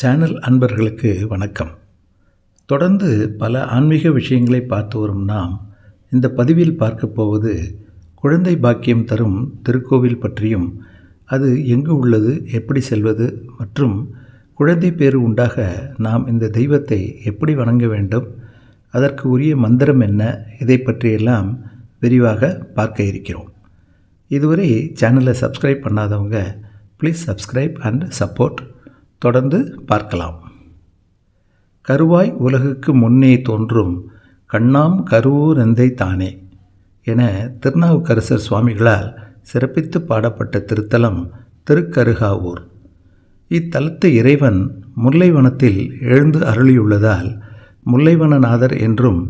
Channel அன்பர்களுக்கு வணக்கம். தொடர்ந்து பல ஆன்மீக விஷயங்களை பார்த்து வரும் நாம் இந்த பதிவில் பார்க்க போவது குழந்தை பாக்கியம் தரும் திருக்கோவில் பற்றியும் அது எங்கு உள்ளது எப்படி செல்வது மற்றும் குழந்தை பேறு உண்டாக நாம் இந்த தெய்வத்தை எப்படி வணங்க வேண்டும் அதற்கு உரிய மந்திரம் என்ன இதை பற்றியெல்லாம் விரிவாக பார்க்க இருக்கிறோம். இதுவரை சேனலை சப்ஸ்கிரைப் பண்ணாதவங்க ப்ளீஸ் சப்ஸ்கிரைப் அண்ட் சப்போர்ட் தொடர்ந்து பார்க்கலாம். கருவாய் உலகுக்கு முன்னே தோன்றும் கண்ணாம் கருவூரந்தை தானே என திருநாவுக்கரசர் சுவாமிகளால் சிறப்பித்து பாடப்பட்ட திருத்தலம் திருக்கருகாவூர். இத்தலத்து இறைவன் முல்லைவனத்தில் எழுந்து அருளியுள்ளதால் முல்லைவனநாதர் என்றும்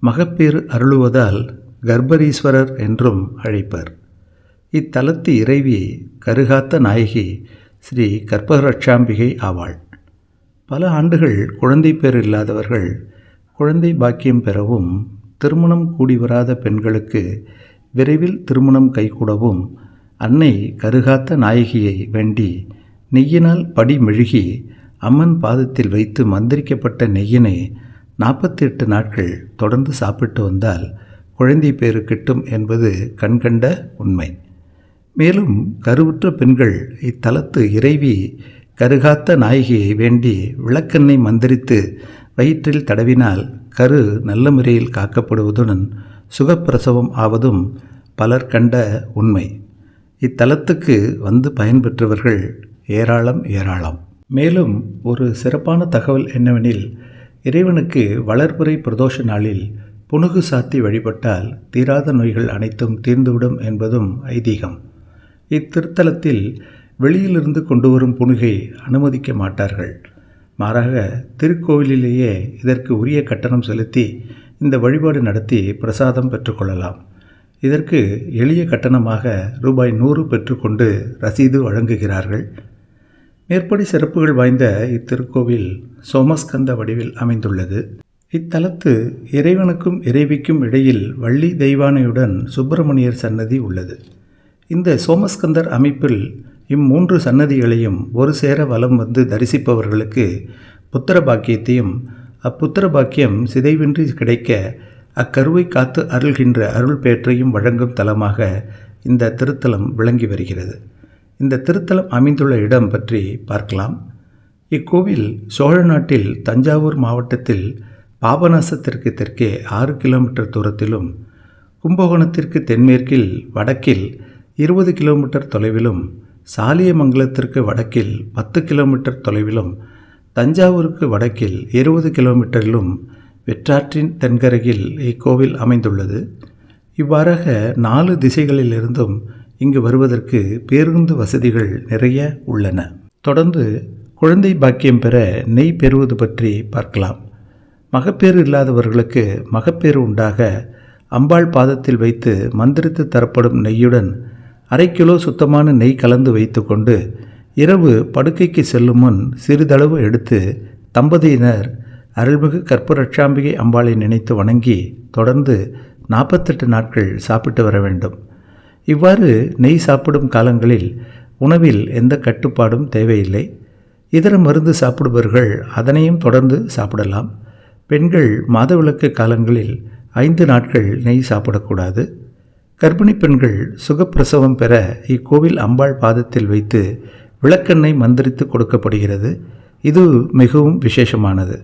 மகப்பேறு அருளுவதால் கர்ப்பரீஸ்வரர் என்றும் அழைப்பர். இத்தலத்து இறைவி கருகாத்த நாயகி ஸ்ரீ கற்பகரட்சாம்பிகை ஆவாள். பல ஆண்டுகள் குழந்தை பேர் இல்லாதவர்கள் குழந்தை பாக்கியம் பெறவும் திருமணம் கூடி வராத பெண்களுக்கு விரைவில் திருமணம் கைகூடவும் அன்னை கருகாத்த நாயகியை வேண்டி நெய்யினால் படி மெழுகி அம்மன் பாதத்தில் வைத்து மந்திரிக்கப்பட்ட நெய்யினை நாற்பத்தி எட்டு நாட்கள் தொடர்ந்து சாப்பிட்டு வந்தால் குழந்தை பேறு கிட்டும் என்பது கண்கண்ட உண்மை. மேலும் கருவுற்ற பெண்கள் இத்தலத்து இறைவி கருகாத்த நாயகியை வேண்டி விளக்கெண்ணை மந்திரித்து வயிற்றில் தடவினால் கரு நல்ல முறையில் காக்கப்படுவதுடன் சுகப்பிரசவம் ஆவதும் பலர் கண்ட உண்மை. இத்தலத்துக்கு வந்து பயன்பெற்றவர்கள் ஏராளம் ஏராளம். மேலும் ஒரு சிறப்பான தகவல் என்னவெனில் இறைவனுக்கு வளர்புரை பிரதோஷ நாளில் புனுகு சாத்தி வழிபட்டால் தீராத நோய்கள் அனைத்தும் தீர்ந்துவிடும் என்பதும் ஐதீகம். இத்திருத்தலத்தில் வெளியிலிருந்து கொண்டு வரும் புனுகை அனுமதிக்க மாட்டார்கள். மாறாக திருக்கோவிலிலேயே இதற்கு உரிய கட்டணம் செலுத்தி இந்த வழிபாடு நடத்தி பிரசாதம் பெற்றுக்கொள்ளலாம் இதற்கு எளிய கட்டணமாக ரூபாய் நூறு பெற்றுக்கொண்டு ரசீது வழங்குகிறார்கள். மேற்படி சிறப்புகள் வாய்ந்த இத்திருக்கோவில் சோமஸ்கந்த வடிவில் அமைந்துள்ளது. இத்தலத்து இறைவனுக்கும் இறைவிக்கும் இடையில் வள்ளி தெய்வானையுடன் சுப்பிரமணியர் சன்னதி உள்ளது. இந்த சோமஸ்கந்தர் அமைப்பில் இம்மூன்று சன்னதிகளையும் ஒரு சேர வலம் வந்து தரிசிப்பவர்களுக்கு புத்திர பாக்கியத்தையும் அப்புத்திர பாக்கியம் சிதைவின்றி கிடைக்க அக்கருவை காத்து அருள்கின்ற அருள் பேற்றையும் வழங்கும் தலமாக இந்த திருத்தலம் விளங்கி வருகிறது. இந்த திருத்தலம் அமைந்துள்ள இடம் பற்றி பார்க்கலாம். இக்கோவில் சோழ நாட்டில் தஞ்சாவூர் மாவட்டத்தில் பாபநாசத்திற்கு தெற்கே ஆறு கிலோமீட்டர் தூரத்திலும் கும்பகோணத்திற்கு தென்மேற்கில் வடக்கில் இருபது கிலோமீட்டர் தொலைவிலும் சாலியமங்கலத்திற்கு வடக்கில் பத்து கிலோமீட்டர் தொலைவிலும் தஞ்சாவூருக்கு வடக்கில் இருபது கிலோமீட்டரிலும் வெற்றாற்றின் தென்கரையில் இக்கோவில் அமைந்துள்ளது. இவ்வாறாக நாலு திசைகளிலிருந்தும் இங்கு வருவதற்கு பேருந்து வசதிகள் நிறைய உள்ளன. தொடர்ந்து குழந்தை பாக்கியம் பெற நெய் பெறுவது பற்றி பார்க்கலாம். மகப்பேறு இல்லாதவர்களுக்கு மகப்பேறு உண்டாக அம்பாள் பாதத்தில் வைத்து மந்திரித்து தரப்படும் நெய்யுடன் அரை கிலோ சுத்தமான நெய் கலந்து வைத்துக்கொண்டு இரவு படுக்கைக்கு செல்லும் முன் சிறிதளவு எடுத்து தம்பதியினர் அருள்மிகு கற்பரட்சாம்பிகை அம்பாளை நினைத்து வணங்கி தொடர்ந்து நாற்பத்தெட்டு நாட்கள் சாப்பிட்டு வர வேண்டும். இவ்வாறு நெய் சாப்பிடும் காலங்களில் உணவில் எந்த கட்டுப்பாடும் தேவையில்லை. இதர மருந்து சாப்பிடுபவர்கள் அதனையும் தொடர்ந்து சாப்பிடலாம். பெண்கள் மாதவிலக்கு காலங்களில் ஐந்து நாட்கள் நெய் சாப்பிடக்கூடாது. கர்ப்பிணி பெண்கள் சுகப்பிரசவம் பெற இக்கோவில் அம்பாள் பாதத்தில் வைத்து விளக்கெண்ணெய் மந்திரித்து கொடுக்கப்படுகிறது. இது மிகவும் விசேஷமானது.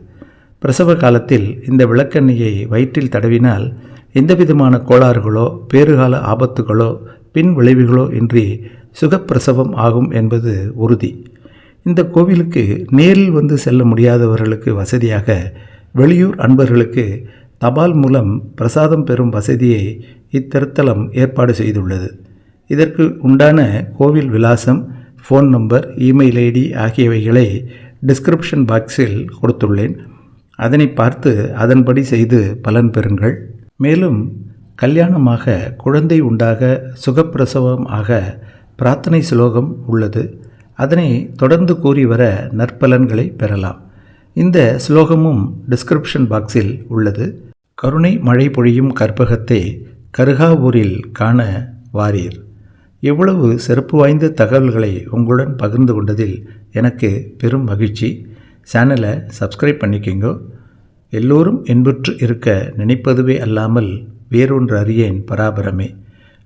பிரசவ காலத்தில் இந்த விளக்கெண்ணெயை வயிற்றில் தடவினால் எந்தவிதமான கோளாறுகளோ பேறுகால ஆபத்துகளோ பின் விளைவுகளோ இன்றி சுகப்பிரசவம் ஆகும் என்பது உறுதி. இந்த கோவிலுக்கு நேரில் வந்து செல்ல முடியாதவர்களுக்கு வசதியாக வெளியூர் அன்பர்களுக்கு தபால் மூலம் பிரசாதம் பெறும் வசதியை இத்திருத்தலம் ஏற்பாடு செய்துள்ளது. இதற்கு உண்டான கோவில் விலாசம் ஃபோன் நம்பர் இமெயில் ஐடி ஆகியவைகளை டிஸ்கிரிப்ஷன் பாக்ஸில் கொடுத்துள்ளேன். அதனை பார்த்து அதன்படி செய்து பலன் பெறுங்கள். மேலும் கல்யாணமாக குழந்தை உண்டாக சுகப்பிரசவம் ஆக பிரார்த்தனை சுலோகம் உள்ளது. அதனை தொடர்ந்து கூறி வர நற்பலன்களை பெறலாம். இந்த ஸ்லோகமும் டிஸ்கிரிப்ஷன் பாக்ஸில் உள்ளது. கருணை மழை பொழியும் கற்பகத்தை கருகாவூரில் காண வாரீர். எவ்வளவு சிறப்பு வாய்ந்த தகவல்களை உங்களுடன் பகிர்ந்து கொண்டதில் எனக்கு பெரும் மகிழ்ச்சி. சேனலை சப்ஸ்கிரைப் பண்ணிக்கோங்க. எல்லோரும் இன்புற்று இருக்க நினைப்பதுவே அல்லாமல் வேறொன்று அறியேன் பராபரமே.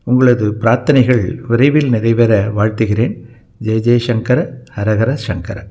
உங்களது பிரார்த்தனைகள் விரைவில் நிறைவேற வாழ்த்துகிறேன். ஜெய ஜெயசங்கர ஹரஹர சங்கர.